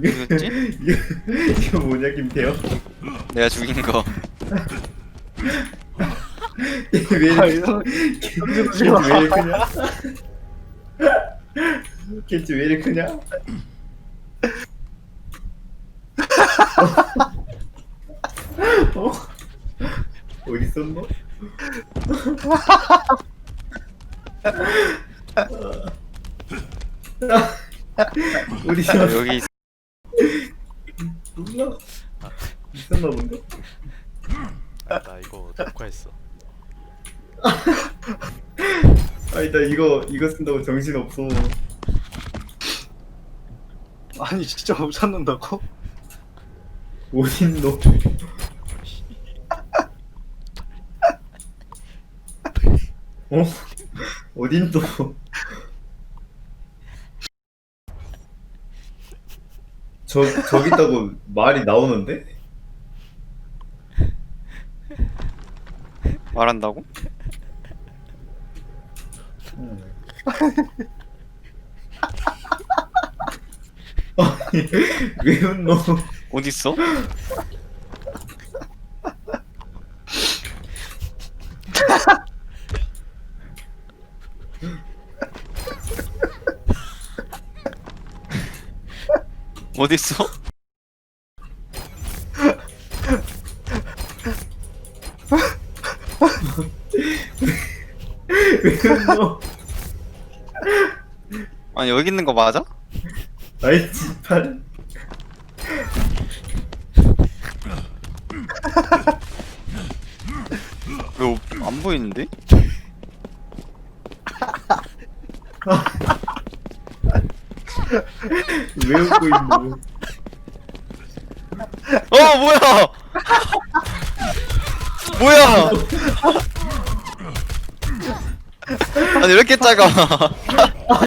누구였지? 이거, 이거 뭐냐 김태형? 내가 죽인 거. 왜 아, 이렇게 이거 겐지 왜 이렇게 크냐? 겐지 왜 이렇게 크냐? 어? 어디 있었노? 어디 아? 여기 있- 몰라. 있었나 본데? 아, 나 이거 녹화했어. 아니 나 이거 이거 쓴다고 정신 없어. 아니 진짜 못 찾는다고? 어딨노? 어? 어딘노? 저 저기 있다고 말이 나오는데? 말한다고? 아니 왜 웃노? 어딨어? 어딨어? 왜 웃노? 아니 여기 있는 거 맞아? 아이 진팔. 왜 안 보이는데? 왜 웃고 있노? 어 뭐야? 뭐야? 아니 왜 이렇게 작아?